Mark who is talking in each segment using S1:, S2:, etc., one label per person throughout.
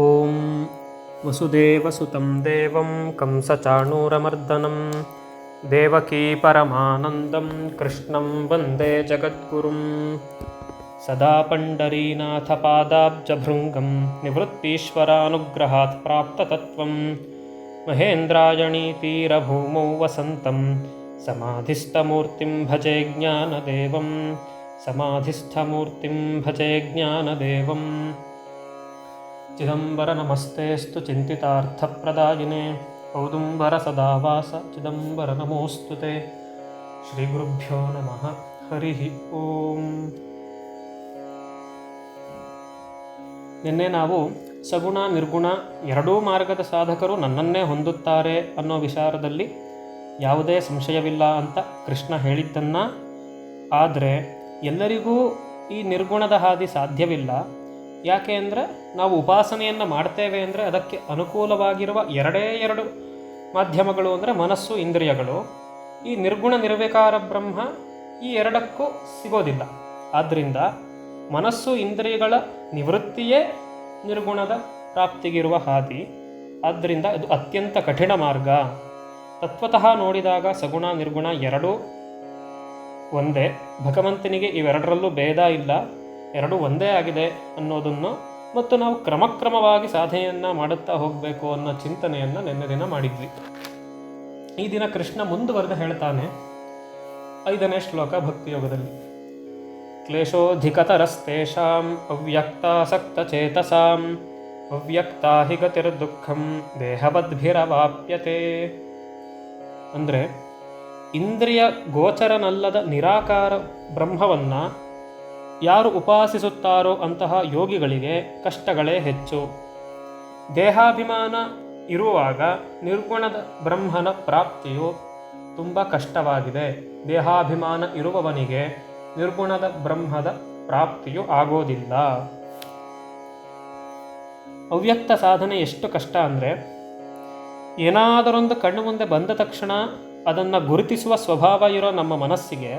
S1: ॐ वसुदेवसुतं देवं कंसचाणूरमर्दनं देवकी परमानन्दं कृष्णं वन्दे जगद्गुरुं। सदा पण्डरीनाथपादाब्जभृङ्गं निवृत्तीश्वरानुग्रहात् प्राप्ततत्त्वं। महेन्द्रायणीतीरभूमौ वसन्तं समाधिस्थमूर्तिं भजे ज्ञानदेवं। समाधिस्थमूर्तिं भजे ज्ञानदेवम् ಚಿದಂಬರ ನಮಸ್ತೆಸ್ತು ಚಿಂತಿತಾರ್ಥಪ್ರದಾಯಿನೇ. ಔದುಂಬರ ಸದಾವಾಸ, ಚಿದಂಬರ ನಮೋಸ್ತುತೆ. ಶ್ರೀ ಗುರುಭ್ಯೋ ನಮಃ. ಹರಿ ಓಂ. ನಿನ್ನೆ ನಾವು ಸಗುಣ, ನಿರ್ಗುಣ ಎರಡೂ ಮಾರ್ಗದ ಸಾಧಕರು ನನ್ನನ್ನೇ ಹೊಂದುತ್ತಾರೆ ಅನ್ನೋ ವಿಚಾರದಲ್ಲಿ ಯಾವುದೇ ಸಂಶಯವಿಲ್ಲ ಅಂತ ಕೃಷ್ಣ ಹೇಳಿದ್ದನ್ನು. ಆದರೆ ಎಲ್ಲರಿಗೂ ಈ ನಿರ್ಗುಣದ ಹಾದಿ ಸಾಧ್ಯವಿಲ್ಲ. ಯಾಕೆ ಅಂದರೆ ನಾವು ಉಪಾಸನೆಯನ್ನು ಮಾಡ್ತೇವೆ ಅಂದರೆ ಅದಕ್ಕೆ ಅನುಕೂಲವಾಗಿರುವ ಎರಡೇ ಎರಡು ಮಾಧ್ಯಮಗಳು ಅಂದರೆ ಮನಸ್ಸು, ಇಂದ್ರಿಯಗಳು. ಈ ನಿರ್ಗುಣ ನಿರ್ವಿಕಾರ ಬ್ರಹ್ಮ ಈ ಎರಡಕ್ಕೂ ಸಿಗೋದಿಲ್ಲ. ಆದ್ದರಿಂದ ಮನಸ್ಸು, ಇಂದ್ರಿಯಗಳ ನಿವೃತ್ತಿಯೇ ನಿರ್ಗುಣದ ಪ್ರಾಪ್ತಿಗಿರುವ ಹಾದಿ. ಆದ್ದರಿಂದ ಇದು ಅತ್ಯಂತ ಕಠಿಣ ಮಾರ್ಗ. ತತ್ವತಃ ನೋಡಿದಾಗ ಸಗುಣ, ನಿರ್ಗುಣ ಎರಡೂ ಒಂದೇ. ಭಗವಂತನಿಗೆ ಇವೆರಡರಲ್ಲೂ ಭೇದ ಇಲ್ಲ. ಎರಡೂ ಒಂದೇ ಆಗಿದೆ ಅನ್ನೋದನ್ನು ಮತ್ತು ನಾವು ಕ್ರಮಕ್ರಮವಾಗಿ ಸಾಧನೆಯನ್ನು ಮಾಡುತ್ತಾ ಹೋಗಬೇಕು ಅನ್ನೋ ಚಿಂತನೆಯನ್ನು ನಿನ್ನೆ ದಿನ ಮಾಡಿದ್ವಿ. ಈ ದಿನ ಕೃಷ್ಣ ಮುಂದುವರೆದು ಹೇಳ್ತಾನೆ, ಐದನೇ ಶ್ಲೋಕ ಭಕ್ತಿಯೋಗದಲ್ಲಿ ಕ್ಲೇಶೋಧಿಕತರಸ್ತೇಷಾಂ ಅವ್ಯಕ್ತಾಸಕ್ತಚೇತಸಾಂ ಅವ್ಯಕ್ತಾ ಹಿ ಗತಿರ್ದುಃಖಂ ದೇಹವದ್ಭಿರವಾಪ್ಯತೆ. ಅಂದರೆ ಇಂದ್ರಿಯ ಗೋಚರನಲ್ಲದ ನಿರಾಕಾರ ಬ್ರಹ್ಮವನ್ನು ಯಾರು ಉಪಾಸಿಸುತ್ತಾರೋ ಅಂತಹ ಯೋಗಿಗಳಿಗೆ ಕಷ್ಟಗಳೇ ಹೆಚ್ಚು. ದೇಹಾಭಿಮಾನ ಇರುವಾಗ ನಿರ್ಗುಣದ ಬ್ರಹ್ಮನ ಪ್ರಾಪ್ತಿಯು ತುಂಬ ಕಷ್ಟವಾಗಿದೆ. ದೇಹಾಭಿಮಾನ ಇರುವವನಿಗೆ ನಿರ್ಗುಣದ ಬ್ರಹ್ಮದ ಪ್ರಾಪ್ತಿಯು ಆಗೋದಿಲ್ಲ. ಅವ್ಯಕ್ತ ಸಾಧನೆ ಎಷ್ಟು ಕಷ್ಟ ಅಂದರೆ, ಏನಾದರೊಂದು ಕಣ್ಣು ಮುಂದೆ ಬಂದ ತಕ್ಷಣ ಅದನ್ನು ಗುರುತಿಸುವ ಸ್ವಭಾವ ಇರೋ ನಮ್ಮ ಮನಸ್ಸಿಗೆ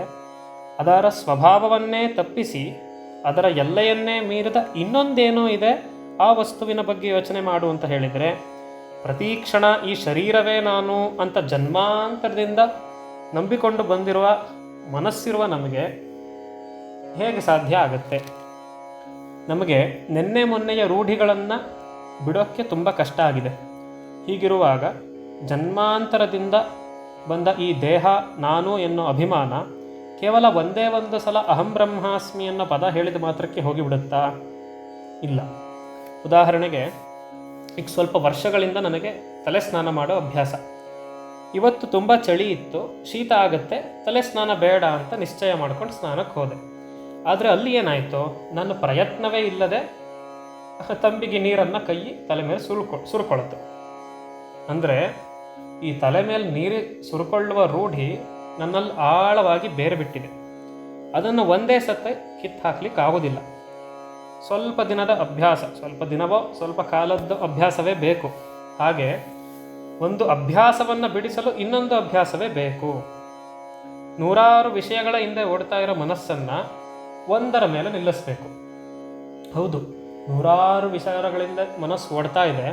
S1: ಅದರ ಸ್ವಭಾವವನ್ನೇ ತಪ್ಪಿಸಿ, ಅದರ ಎಲ್ಲೆಯನ್ನೇ ಮೀರಿದ ಇನ್ನೊಂದೇನೋ ಇದೆ, ಆ ವಸ್ತುವಿನ ಬಗ್ಗೆ ಯೋಚನೆ ಮಾಡು ಅಂತ ಹೇಳಿದರೆ, ಪ್ರತಿ ಕ್ಷಣ ಈ ಶರೀರವೇ ನಾನು ಅಂತ ಜನ್ಮಾಂತರದಿಂದ ನಂಬಿಕೊಂಡು ಬಂದಿರುವ ಮನಸ್ಸಿರುವ ನಮಗೆ ಹೇಗೆ ಸಾಧ್ಯ ಆಗುತ್ತೆ? ನಮಗೆ ನಿನ್ನೆ ಮೊನ್ನೆಯ ರೂಢಿಗಳನ್ನು ಬಿಡೋಕ್ಕೆ ತುಂಬ ಕಷ್ಟ ಆಗಿದೆ. ಹೀಗಿರುವಾಗ ಜನ್ಮಾಂತರದಿಂದ ಬಂದ ಈ ದೇಹ, ನಾನು ಎನ್ನೋ ಅಭಿಮಾನ ಕೇವಲ ಒಂದೇ ಒಂದು ಸಲ ಅಹಂ ಬ್ರಹ್ಮಾಸ್ಮಿ ಅನ್ನೋ ಪದ ಹೇಳಿದ ಮಾತ್ರಕ್ಕೆ ಹೋಗಿಬಿಡುತ್ತಾ? ಇಲ್ಲ. ಉದಾಹರಣೆಗೆ, ಈಗ ಸ್ವಲ್ಪ ವರ್ಷಗಳಿಂದ ನನಗೆ ತಲೆ ಸ್ನಾನ ಮಾಡೋ ಅಭ್ಯಾಸ. ಇವತ್ತು ತುಂಬ ಚಳಿ ಇತ್ತು, ಶೀತ ಆಗುತ್ತೆ ತಲೆ ಸ್ನಾನ ಬೇಡ ಅಂತ ನಿಶ್ಚಯ ಮಾಡ್ಕೊಂಡು ಸ್ನಾನಕ್ಕೆ ಹೋದೆ. ಆದರೆ ಅಲ್ಲಿ ಏನಾಯಿತು? ನನ್ನ ಪ್ರಯತ್ನವೇ ಇಲ್ಲದೆ ತಂಬಿಗೆ ನೀರನ್ನು ಕೈ ತಲೆ ಮೇಲೆ ಸುರುಕೊ ಸುರುಕೊಳ್ಳುತ್ತೆ ಅಂದರೆ ಈ ತಲೆ ಮೇಲೆ ನೀರು ಸುರುಕೊಳ್ಳುವ ರೂಢಿ ನನ್ನಲ್ಲಿ ಆಳವಾಗಿ ಬೇರೆ ಬಿಟ್ಟಿದೆ ಅದನ್ನು ಒಂದೇ ಸತ್ತೆ ಕಿತ್ತು ಹಾಕ್ಲಿಕ್ಕೆ ಆಗೋದಿಲ್ಲ ಸ್ವಲ್ಪ ದಿನದ ಅಭ್ಯಾಸ, ಸ್ವಲ್ಪ ದಿನವೋ, ಸ್ವಲ್ಪ ಕಾಲದ ಅಭ್ಯಾಸವೇ ಬೇಕು. ಹಾಗೆ ಒಂದು ಅಭ್ಯಾಸವನ್ನು ಬಿಡಿಸಲು ಇನ್ನೊಂದು ಅಭ್ಯಾಸವೇ ಬೇಕು. ನೂರಾರು ವಿಷಯಗಳ ಹಿಂದೆ ಓಡ್ತಾ ಇರೋ ಮನಸ್ಸನ್ನು ಒಂದರ ಮೇಲೆ ನಿಲ್ಲಿಸಬೇಕು. ಹೌದು, ನೂರಾರು ವಿಚಾರಗಳಿಂದ ಮನಸ್ಸು ಓಡ್ತಾ ಇದೆ.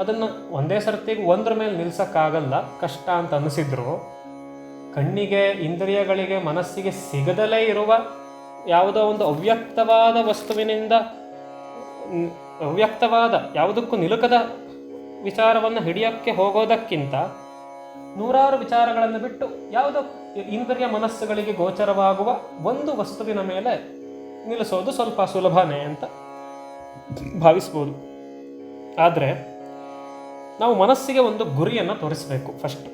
S1: ಅದನ್ನು ಒಂದೇ ಸರ್ತಿಗೆ ಒಂದರ ಮೇಲೆ ನಿಲ್ಸೋಕ್ಕಾಗಲ್ಲ, ಕಷ್ಟ ಅಂತ ಅನಿಸಿದ್ರು ಕಣ್ಣಿಗೆ, ಇಂದ್ರಿಯಗಳಿಗೆ, ಮನಸ್ಸಿಗೆ ಸಿಗದಲೇ ಇರುವ ಯಾವುದೋ ಒಂದು ಅವ್ಯಕ್ತವಾದ ವಸ್ತುವಿನಿಂದ ಅವ್ಯಕ್ತವಾದ, ಯಾವುದಕ್ಕೂ ನಿಲುಕದ ವಿಚಾರವನ್ನು ಹಿಡಿಯೋಕ್ಕೆ ಹೋಗೋದಕ್ಕಿಂತ ನೂರಾರು ವಿಚಾರಗಳನ್ನು ಬಿಟ್ಟು ಯಾವುದೋ ಇಂದ್ರಿಯ ಮನಸ್ಸುಗಳಿಗೆ ಗೋಚರವಾಗುವ ಒಂದು ವಸ್ತುವಿನ ಮೇಲೆ ನಿಲ್ಲಿಸೋದು ಸ್ವಲ್ಪ ಸುಲಭನೇ ಅಂತ ಭಾವಿಸ್ಬೋದು. ಆದರೆ ನಾವು ಮನಸ್ಸಿಗೆ ಒಂದು ಗುರಿಯನ್ನು ತೋರಿಸಬೇಕು ಫಸ್ಟ್.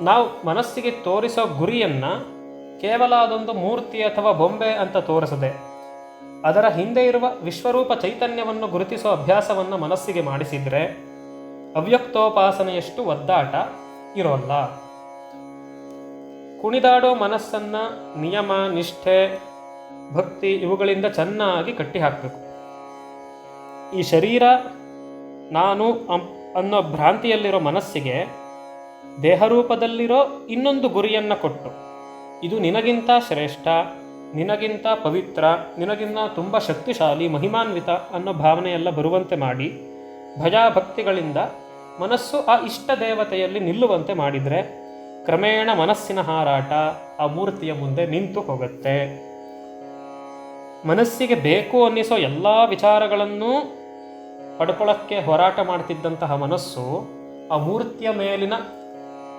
S1: ನಾವು ಮನಸ್ಸಿಗೆ ತೋರಿಸೋ ಗುರಿಯನ್ನು ಕೇವಲ ಅದೊಂದು ಮೂರ್ತಿ ಅಥವಾ ಬೊಂಬೆ ಅಂತ ತೋರಿಸದೆ, ಅದರ ಹಿಂದೆ ಇರುವ ವಿಶ್ವರೂಪ ಚೈತನ್ಯವನ್ನು ಗುರುತಿಸೋ ಅಭ್ಯಾಸವನ್ನು ಮನಸ್ಸಿಗೆ ಮಾಡಿಸಿದರೆ ಅವ್ಯಕ್ತೋಪಾಸನೆಯಷ್ಟು ಒದ್ದಾಟ ಇರೋಲ್ಲ. ಕುಣಿದಾಡೋ ಮನಸ್ಸನ್ನು ನಿಯಮ, ನಿಷ್ಠೆ, ಭಕ್ತಿ ಇವುಗಳಿಂದ ಚೆನ್ನಾಗಿ ಕಟ್ಟಿ ಹಾಕಬೇಕು. ಈ ಶರೀರ ನಾನು ಅನ್ನೋ ಭ್ರಾಂತಿಯಲ್ಲಿರೋ ಮನಸ್ಸಿಗೆ ದೇಹರೂಪದಲ್ಲಿರೋ ಇನ್ನೊಂದು ಗುರಿಯನ್ನು ಕೊಟ್ಟು. ಇದು ನಿನಗಿಂತ ಶ್ರೇಷ್ಠ, ನಿನಗಿಂತ ಪವಿತ್ರ, ನಿನಗಿಂತ ತುಂಬ ಶಕ್ತಿಶಾಲಿ, ಮಹಿಮಾನ್ವಿತ ಅನ್ನೋ ಭಾವನೆಯೆಲ್ಲ ಬರುವಂತೆ ಮಾಡಿ ಭಯಾಭಕ್ತಿಗಳಿಂದ ಮನಸ್ಸು ಆ ಇಷ್ಟ ದೇವತೆಯಲ್ಲಿ ನಿಲ್ಲುವಂತೆ ಮಾಡಿದರೆ ಕ್ರಮೇಣ ಮನಸ್ಸಿನ ಹಾರಾಟ ಆ ಮೂರ್ತಿಯ ಮುಂದೆ ನಿಂತು ಹೋಗುತ್ತೆ. ಮನಸ್ಸಿಗೆ ಬೇಕು ಅನ್ನಿಸೋ ಎಲ್ಲ ವಿಚಾರಗಳನ್ನೂ ಪಡ್ಕೊಳ್ಳೋಕ್ಕೆ ಹೋರಾಟ ಮಾಡ್ತಿದ್ದಂತಹ ಮನಸ್ಸು ಆ ಮೂರ್ತಿಯ ಮೇಲಿನ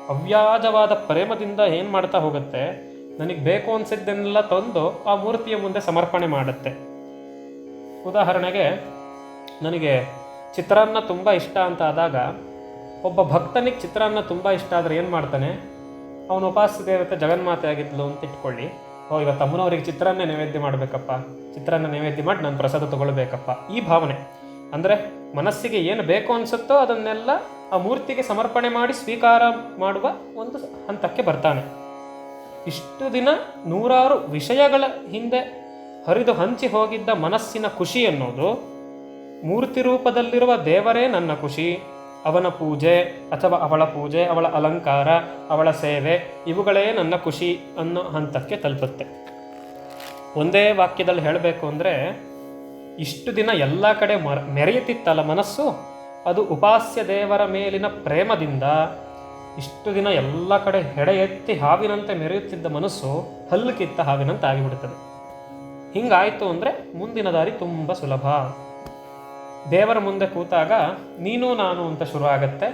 S1: ಅವ್ಯಾಜವಾದ ಪ್ರೇಮದಿಂದ ಏನು ಮಾಡ್ತಾ ಹೋಗುತ್ತೆ? ನನಗೆ ಬೇಕು ಅನಿಸಿದ್ದನ್ನೆಲ್ಲ ತಂದು ಆ ಮೂರ್ತಿಯ ಮುಂದೆ ಸಮರ್ಪಣೆ ಮಾಡುತ್ತೆ. ಉದಾಹರಣೆಗೆ, ನನಗೆ ಚಿತ್ರಾನ್ನ ತುಂಬ ಇಷ್ಟ ಅಂತ ಆದಾಗ, ಒಬ್ಬ ಭಕ್ತನಿಗೆ ಚಿತ್ರಾನ್ನ ತುಂಬ ಇಷ್ಟ ಆದರೆ ಏನು ಮಾಡ್ತಾನೆ? ಅವನ ಉಪಾಸ ದೇವತೆ ಜಗನ್ಮಾತೆ ಆಗಿದ್ಲು ಅಂತ ಇಟ್ಕೊಳ್ಳಿ. ಓ, ಇವತ್ತು ಅಮ್ಮನವ್ರಿಗೆ ಚಿತ್ರಾನ್ನ ನೈವೇದ್ಯ ಮಾಡಬೇಕಪ್ಪ. ಚಿತ್ರಾನ್ನ ನೈವೇದ್ಯ ಮಾಡಿ ನಾನು ಪ್ರಸಾದ ತಗೊಳ್ಬೇಕಪ್ಪ. ಈ ಭಾವನೆ. ಅಂದರೆ ಮನಸ್ಸಿಗೆ ಏನು ಬೇಕು ಅನಿಸುತ್ತೋ ಅದನ್ನೆಲ್ಲ ಆ ಮೂರ್ತಿಗೆ ಸಮರ್ಪಣೆ ಮಾಡಿ ಸ್ವೀಕಾರ ಮಾಡುವ ಒಂದು ಹಂತಕ್ಕೆ ಬರ್ತಾನೆ. ಇಷ್ಟು ದಿನ ನೂರಾರು ವಿಷಯಗಳ ಹಿಂದೆ ಹರಿದು ಹಂಚಿ ಹೋಗಿದ್ದ ಮನಸ್ಸಿನ ಖುಷಿ ಅನ್ನೋದು ಮೂರ್ತಿ ರೂಪದಲ್ಲಿರುವ ದೇವರೇ ನನ್ನ ಖುಷಿ. ಅವನ ಪೂಜೆ ಅಥವಾ ಅವಳ ಪೂಜೆ, ಅವಳ ಅಲಂಕಾರ, ಅವಳ ಸೇವೆ ಇವುಗಳೇ ನನ್ನ ಖುಷಿ ಅನ್ನೋ ಹಂತಕ್ಕೆ ತಲುಪುತ್ತೆ. ಒಂದೇ ವಾಕ್ಯದಲ್ಲಿ ಹೇಳಬೇಕು ಅಂದರೆ ಇಷ್ಟು ದಿನ ಎಲ್ಲ ಕಡೆ ಮರ, ಮೆರೆಯುತ್ತಿತ್ತಲ್ಲ ಮನಸ್ಸು? ಅದು ಉಪಾಸ್ಯ ದೇವರ ಮೇಲಿನ ಪ್ರೇಮದಿಂದ ಇಷ್ಟು ದಿನ ಎಲ್ಲ ಕಡೆ ಹೆಡೆ ಎತ್ತಿ ಹಾವಿನಂತೆ ಮೆರೆಯುತ್ತಿದ್ದ ಮನಸ್ಸು ಹಲ್ಲು ಕಿತ್ತ ಹಾವಿನಂತೆ ಆಗಿಬಿಡುತ್ತದೆ ಹಿಂಗಾಯಿತು ಅಂದರೆ ಮುಂದಿನ ದಾರಿ ತುಂಬ ಸುಲಭ. ದೇವರ ಮುಂದೆ ಕೂತಾಗ ನೀನು ನಾನು ಅಂತ ಶುರು ಆಗತ್ತೆ.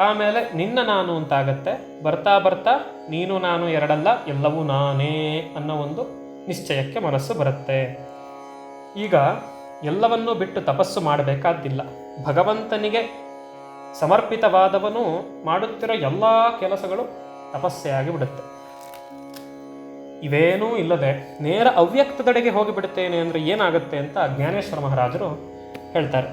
S1: ಆಮೇಲೆ ನಿನ್ನ ನಾನು ಅಂತ ಆಗತ್ತೆ ಬರ್ತಾ ಬರ್ತಾ ನೀನು ನಾನು ಎರಡಲ್ಲ, ಎಲ್ಲವೂ ನಾನೇ ಅನ್ನೋ ಒಂದು ನಿಶ್ಚಯಕ್ಕೆ ಮನಸ್ಸು ಬರುತ್ತೆ. ಈಗ ಎಲ್ಲವನ್ನೂ ಬಿಟ್ಟು ತಪಸ್ಸು ಮಾಡಬೇಕಾದ್ದಿಲ್ಲ. ಭಗವಂತನಿಗೆ ಸಮರ್ಪಿತವಾದವನು ಮಾಡುತ್ತಿರೋ ಎಲ್ಲ ಕೆಲಸಗಳು ತಪಸ್ಸೆಯಾಗಿ ಬಿಡುತ್ತೆ. ಇವೇನೂ ಇಲ್ಲದೆ ನೇರ ಅವ್ಯಕ್ತದೆಡೆಗೆ ಹೋಗಿಬಿಡುತ್ತೇನೆ ಅಂದರೆ ಏನಾಗುತ್ತೆ ಅಂತ ಜ್ಞಾನೇಶ್ವರ ಮಹಾರಾಜರು ಹೇಳ್ತಾರೆ.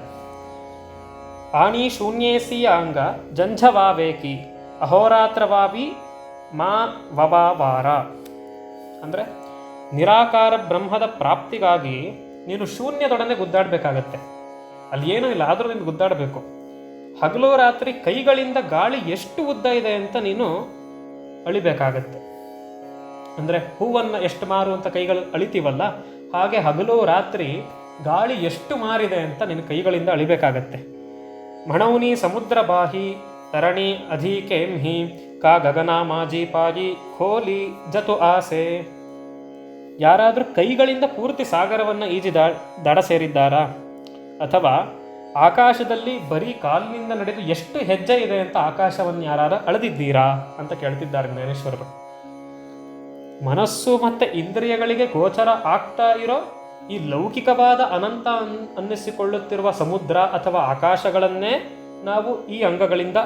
S1: ಆಣಿ ಶೂನ್ಯೇಸಿ ಅಂಗ ಜಂಝವಾವೇಕಿ ಅಹೋರಾತ್ರವಾವಿ ಮಾ ವವಾವಾರ ಅಂದರೆ ನಿರಾಕಾರ ಬ್ರಹ್ಮದ ಪ್ರಾಪ್ತಿಗಾಗಿ ನೀನು ಶೂನ್ಯದೊಡನೆ ಗುದ್ದಾಡಬೇಕಾಗತ್ತೆ. ಅಲ್ಲಿ ಏನೂ ಇಲ್ಲ, ಆದರೂ ನೀನು ಗುದ್ದಾಡಬೇಕು. ಹಗಲು ರಾತ್ರಿ ಕೈಗಳಿಂದ ಗಾಳಿ ಎಷ್ಟು ಉದ್ದ ಇದೆ ಅಂತ ನೀನು ಅಳಿಬೇಕಾಗತ್ತೆ. ಅಂದರೆ ಹೂವನ್ನು ಎಷ್ಟು ಮಾರು ಅಂತ ಕೈಗಳು ಅಳಿತೀವಲ್ಲ, ಹಾಗೆ ಹಗಲು ರಾತ್ರಿ ಗಾಳಿ ಎಷ್ಟು ಮಾರಿದೆ ಅಂತ ನಿನ್ನ ಕೈಗಳಿಂದ ಅಳಿಬೇಕಾಗತ್ತೆ. ಮಣೌನಿ ಸಮುದ್ರ ಬಾಹಿ, ತರಣಿ ಅಧೀಕೇಂಹಿ ಕಾ ಗಗನ ಮಾಜಿ ಪಾಯಿ ಖೋಲಿ ಜತು ಆಸೆ. ಯಾರಾದರೂ ಕೈಗಳಿಂದ ಪೂರ್ತಿ ಸಾಗರವನ್ನು ಈಜಿ ದಡ ಸೇರಿದ್ದಾರಾ? ಅಥವಾ ಆಕಾಶದಲ್ಲಿ ಬರೀ ಕಾಲಿನಿಂದ ನಡೆದು ಎಷ್ಟು ಹೆಜ್ಜೆ ಇದೆ ಅಂತ ಆಕಾಶವನ್ನು ಯಾರು ಅಳೆದಿದ್ದೀರಾ ಅಂತ ಕೇಳ್ತಿದ್ದಾರೆ ಜ್ಞಾನೇಶ್ವರರು. ಮನಸ್ಸು ಮತ್ತು ಇಂದ್ರಿಯಗಳಿಗೆ ಗೋಚರ ಆಗ್ತಾ ಇರೋ ಈ ಲೌಕಿಕವಾದ ಅನಂತ ಅನ್, ಅನ್ನಿಸಿಕೊಳ್ಳುತ್ತಿರುವ ಸಮುದ್ರ ಅಥವಾ ಆಕಾಶಗಳನ್ನೇ ನಾವು ಈ ಅಂಗಗಳಿಂದ,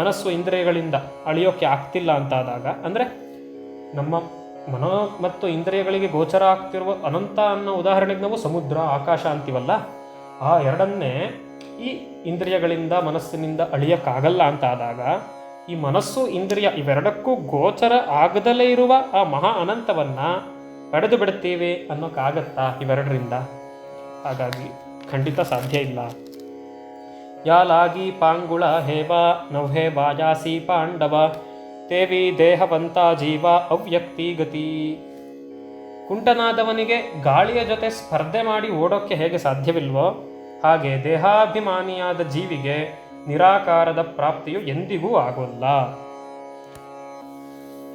S1: ಮನಸ್ಸು ಇಂದ್ರಿಯಗಳಿಂದ ಅಳಿಯೋಕೆ ಆಗ್ತಿಲ್ಲ ಅಂತಾದಾಗ, ಅಂದರೆ ನಮ್ಮ ಮನೋ ಮತ್ತು ಇಂದ್ರಿಯಗಳಿಗೆ ಗೋಚರ ಆಗ್ತಿರುವ ಅನಂತ ಅನ್ನೋ ಉದಾಹರಣೆಗೆ ನಾವು ಸಮುದ್ರ, ಆಕಾಶ ಅಂತೀವಲ್ಲ ಆ ಎರಡನ್ನೇ ಈ ಇಂದ್ರಿಯಗಳಿಂದ ಮನಸ್ಸಿನಿಂದ ಅಳಿಯಕ್ಕಾಗಲ್ಲ ಅಂತ ಆದಾಗ ಈ ಮನಸ್ಸು, ಇಂದ್ರಿಯ ಇವೆರಡಕ್ಕೂ ಗೋಚರ ಆಗದಲೇ ಇರುವ ಆ ಮಹಾ ಅನಂತವನ್ನ ಪಡೆದು ಬಿಡುತ್ತೇವೆ ಅನ್ನೋಕ್ಕಾಗತ್ತಾ ಇವೆರಡರಿಂದ? ಹಾಗಾಗಿ ಖಂಡಿತ ಸಾಧ್ಯ ಇಲ್ಲ. ಯಾಲಾಗಿ ಪಾಂಗುಳ ಹೇವ, ನವ್ಹೇ ಬಾಜಾಸಿ ಪಾಂಡವ ದೇವಿ ದೇಹವಂತ ಜೀವ ಅವ್ಯಕ್ತಿ ಗತಿ. ಕುಂಟನಾದವನಿಗೆ ಗಾಳಿಯ ಜೊತೆ ಸ್ಪರ್ಧೆ ಮಾಡಿ ಓಡೋಕ್ಕೆ ಹೇಗೆ ಸಾಧ್ಯವಿಲ್ವೋ ಹಾಗೆ ದೇಹಾಭಿಮಾನಿಯಾದ ಜೀವಿಗೆ ನಿರಾಕಾರದ ಪ್ರಾಪ್ತಿಯು ಎಂದಿಗೂ ಆಗೋಲ್ಲ.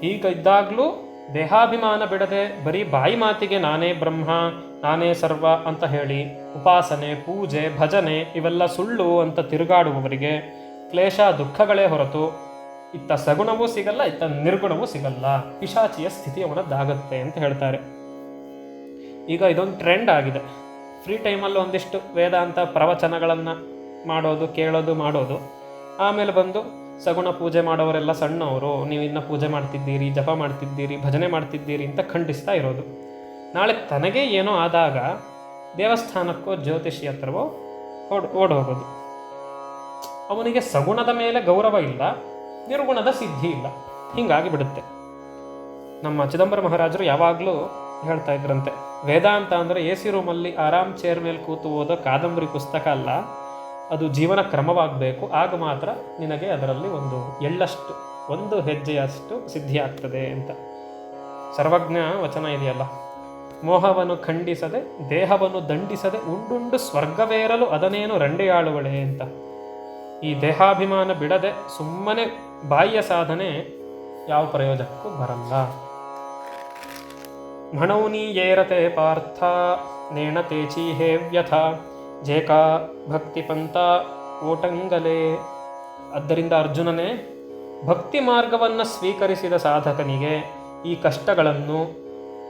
S1: ಈಗ ಇದ್ದಾಗಲೂ ದೇಹಾಭಿಮಾನ ಬಿಡದೆ ಬರೀ ಬಾಯಿ ಮಾತಿಗೆ ನಾನೇ ಬ್ರಹ್ಮ, ನಾನೇ ಸರ್ವ ಅಂತ ಹೇಳಿ ಉಪಾಸನೆ, ಪೂಜೆ, ಭಜನೆ ಇವೆಲ್ಲ ಸುಳ್ಳು ಅಂತ ತಿರುಗಾಡುವವರಿಗೆ ಕ್ಲೇಶ ದುಃಖಗಳೇ ಹೊರತು ಇತ್ತ ಸಗುಣವೂ ಸಿಗಲ್ಲ, ಇತ್ತ ನಿರ್ಗುಣವೂ ಸಿಗಲ್ಲ. ಪಿಶಾಚಿಯ ಸ್ಥಿತಿ ಅವನದ್ದಾಗತ್ತೆ ಅಂತ ಹೇಳ್ತಾರೆ. ಈಗ ಇದೊಂದು ಟ್ರೆಂಡ್ ಆಗಿದೆ. ಫ್ರೀ ಟೈಮಲ್ಲಿ ಒಂದಿಷ್ಟು ವೇದಾಂತ ಪ್ರವಚನಗಳನ್ನು ಮಾಡೋದು, ಕೇಳೋದು, ಮಾಡೋದು. ಆಮೇಲೆ ಬಂದು ಸಗುಣ ಪೂಜೆ ಮಾಡೋರೆಲ್ಲ ಸಣ್ಣವರು, ನೀವು ಇನ್ನೂ ಪೂಜೆ ಮಾಡ್ತಿದ್ದೀರಿ, ಜಪ ಮಾಡ್ತಿದ್ದೀರಿ, ಭಜನೆ ಮಾಡ್ತಿದ್ದೀರಿ ಅಂತ ಖಂಡಿಸ್ತಾ ಇರೋದು. ನಾಳೆ ತನಗೆ ಏನೋ ಆದಾಗ ದೇವಸ್ಥಾನಕ್ಕೋ ಜ್ಯೋತಿಷಿ ಹತ್ರವೋ ಓಡ್, ಓಡೋಗೋದು. ಅವನಿಗೆ ಸಗುಣದ ಮೇಲೆ ಗೌರವ ಇಲ್ಲ, ನಿರ್ಗುಣದ ಸಿದ್ಧಿ ಇಲ್ಲ. ಹೀಗಾಗಿ ಬಿಡುತ್ತೆ ನಮ್ಮ ಚಿದಂಬರ ಮಹಾರಾಜರು ಯಾವಾಗಲೂ ಹೇಳ್ತಾ ಇದ್ರಂತೆ ವೇದಾಂತ ಅಂದರೆ ಎ ಸಿ ರೂಮಲ್ಲಿ ಆರಾಮ್ ಚೇರ್ ಮೇಲೆ ಕೂತು ಓದೋ ಕಾದಂಬರಿ ಪುಸ್ತಕ ಅಲ್ಲ, ಅದು ಜೀವನ ಕ್ರಮವಾಗಬೇಕು. ಆಗ ಮಾತ್ರ ನಿನಗೆ ಅದರಲ್ಲಿ ಒಂದು ಎಳ್ಳಷ್ಟು, ಒಂದು ಹೆಜ್ಜೆಯಷ್ಟು ಸಿದ್ಧಿಯಾಗ್ತದೆ ಅಂತ. ಸರ್ವಜ್ಞ ವಚನ ಇದೆಯಲ್ಲ, ಮೋಹವನ್ನು ಖಂಡಿಸದೆ, ದೇಹವನ್ನು ದಂಡಿಸದೆ, ಉಂಡುಂಡು ಸ್ವರ್ಗವೇರಲು ಅದನೇನು ರಂಡೆಯಾಳುವಳೆ ಅಂತ. ಈ ದೇಹಾಭಿಮಾನ ಬಿಡದೆ ಸುಮ್ಮನೆ ಬಾಹ್ಯ ಸಾಧನೆ ಯಾವ ಪ್ರಯೋಜನಕ್ಕೂ ಬರಲ್ಲ. ಮಣೌನಿ ಏರತೆ ಪಾರ್ಥ ನೇಣ ತೇಚೀಹೇ ವ್ಯಥ ಜೇಕಾ ಭಕ್ತಿಪಂಥ ಓಟಂಗಲೆ ಆದ್ದರಿಂದ ಅರ್ಜುನನೇ ಭಕ್ತಿ ಮಾರ್ಗವನ್ನು ಸ್ವೀಕರಿಸಿದ ಸಾಧಕನಿಗೆ ಈ ಕಷ್ಟಗಳನ್ನು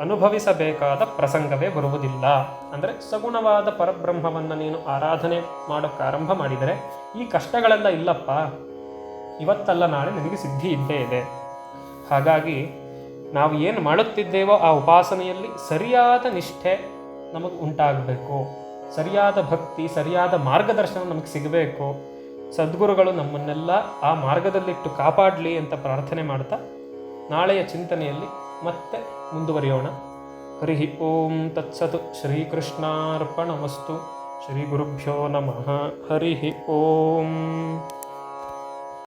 S1: ಅನುಭವಿಸಬೇಕಾದ ಪ್ರಸಂಗವೇ ಬರುವುದಿಲ್ಲ। ಅಂದರೆ ಸಗುಣವಾದ ಪರಬ್ರಹ್ಮವನ್ನು ನೀನು ಆರಾಧನೆ ಮಾಡೋಕ್ಕೆ ಆರಂಭ ಮಾಡಿದರೆ ಈ ಕಷ್ಟಗಳೆಲ್ಲ ಇಲ್ಲಪ್ಪ, ಇವತ್ತಲ್ಲ ನಾಳೆ ನಿನಗೆ ಸಿದ್ಧಿ ಇದ್ದೇ ಇದೆ। ಹಾಗಾಗಿ ನಾವು ಏನು ಮಾಡುತ್ತಿದ್ದೇವೋ ಆ ಉಪಾಸನೆಯಲ್ಲಿ ಸರಿಯಾದ ನಿಷ್ಠೆ ನಮಗೆ ಉಂಟಾಗಬೇಕು. ಸರಿಯಾದ ಭಕ್ತಿ, ಸರಿಯಾದ ಮಾರ್ಗದರ್ಶನ ನಮಗೆ ಸಿಗಬೇಕು. ಸದ್ಗುರುಗಳು ನಮ್ಮನ್ನೆಲ್ಲ ಆ ಮಾರ್ಗದಲ್ಲಿಟ್ಟು ಕಾಪಾಡಲಿ ಅಂತ ಪ್ರಾರ್ಥನೆ ಮಾಡ್ತಾ ನಾಳೆಯ ಚಿಂತನೆಯಲ್ಲಿ ಮತ್ತೆ ಮುಂದುವರಿಯೋಣ. ಹರಿ ಓಂ ತತ್ಸತ್ ಶ್ರೀಕೃಷ್ಣಾರ್ಪಣಮಸ್ತು. ಶ್ರೀ ಗುರುಭ್ಯೋ ನಮಃ. ಹರಿ ಓಂ.